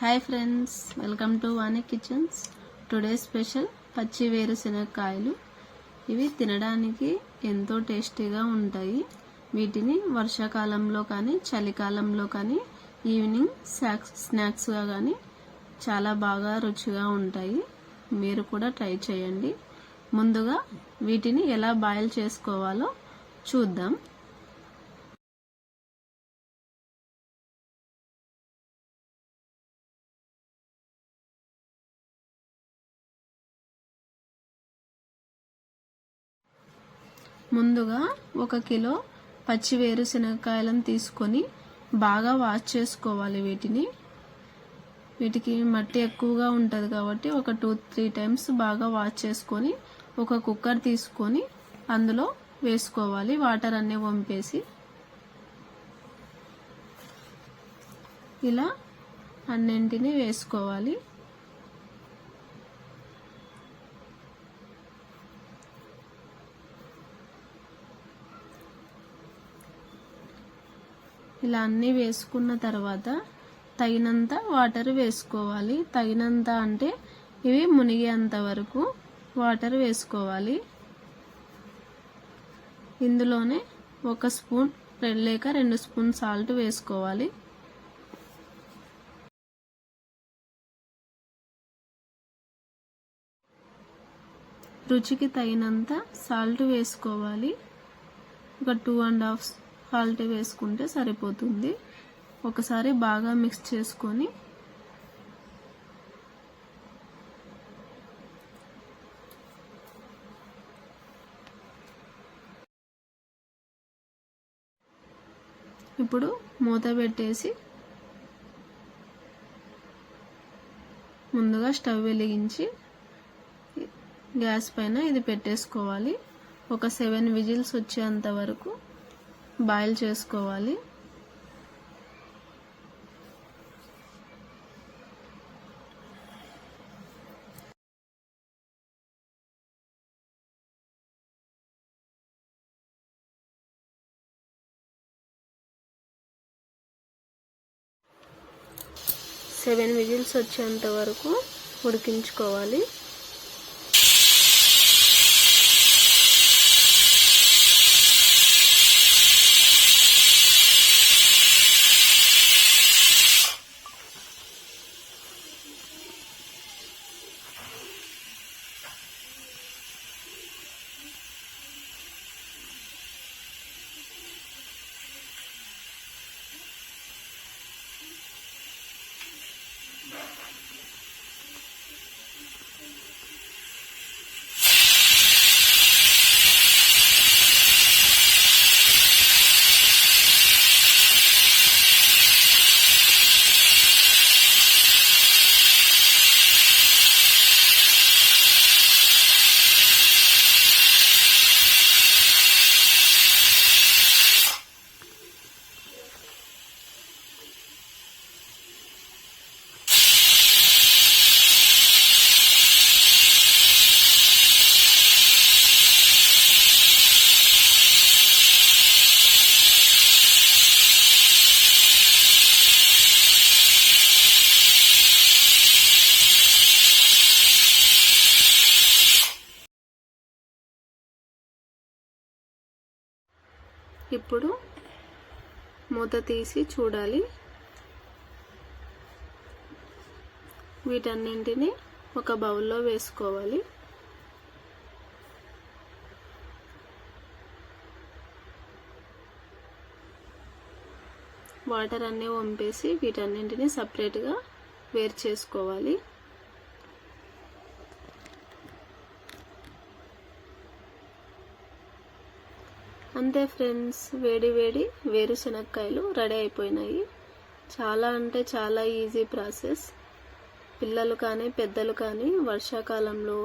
Hi friends welcome to Vani kitchens today special పచ్చి వేరుశనగకాయలు. ఇవి తినడానికి ఎంతో టేస్టీగా ఉంటాయి. వీటిని వర్షాకాలంలో కానీ చలికాలంలో కానీ ఈవినింగ్ స్నాక్స్ స్నాక్స్గా కానీ చాలా బాగా రుచిగా ఉంటాయి. మీరు కూడా ట్రై చేయండి. ముందుగా వీటిని ఎలా బాయిల్ చేసుకోవాలో చూద్దాం. ముందుగా ఒక కిలో పచ్చి వేరుశనగకాయలను తీసుకొని బాగా వాష్ చేసుకోవాలి వీటిని. వీటికి మట్టి ఎక్కువగా ఉంటుంది కాబట్టి ఒక టూ త్రీ టైమ్స్ బాగా వాష్ చేసుకొని ఒక కుక్కర్ తీసుకొని అందులో వేసుకోవాలి. వాటర్ అన్నీ వంపేసి. ఇలా అన్నింటినీ వేసుకోవాలి. ఇలా అన్నీ వేసుకున్న తర్వాత తగినంత వాటర్ వేసుకోవాలి. తగినంత అంటే ఇవి మునిగేంత వరకు వాటర్ వేసుకోవాలి. ఇందులోనే ఒక స్పూన్ లేక రెండు స్పూన్ సాల్ట్ వేసుకోవాలి. రుచికి తగినంత సాల్ట్ వేసుకోవాలి. ఒక టూ అండ్ హాఫ్ సాల్ట్ వేసుకుంటే సరిపోతుంది. ఒకసారి బాగా మిక్స్ చేసుకొని ఇప్పుడు మూత పెట్టేసి ముందుగా స్టవ్ వెలిగించి గ్యాస్ పైన ఇది పెట్టేసుకోవాలి. ఒక సెవెన్ విజిల్స్ వచ్చేంత వరకు బాయిల్ చేసుకోవాలి. సెవెన్ విజిల్స్ వచ్చేంత వరకు ఉడికించుకోవాలి. ఇప్పుడు మూత తీసి చూడాలి. వీటన్నింటిని ఒక బౌల్లో వేసుకోవాలి. వాటర్ అన్నీ వంపేసి వీటన్నింటిని సపరేట్గా వేరు చేసుకోవాలి. అంతే ఫ్రెండ్స్ వేడి వేడి వేరుశనక్కాయలు రెడీ అయిపోయినాయి. చాలా అంటే చాలా ఈజీ ప్రాసెస్. పిల్లలు కానీ పెద్దలు కానీ వర్షాకాలంలో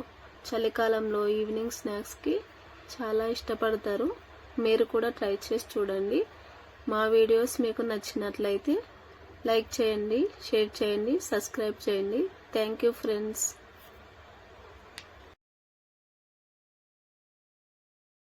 చలికాలంలో ఈవినింగ్ స్నాక్స్కి చాలా ఇష్టపడతారు. మీరు కూడా ట్రై చేసి చూడండి. మా వీడియోస్ మీకు నచ్చినట్లయితే లైక్ చేయండి షేర్ చేయండి సబ్స్క్రైబ్ చేయండి. Thank you friends.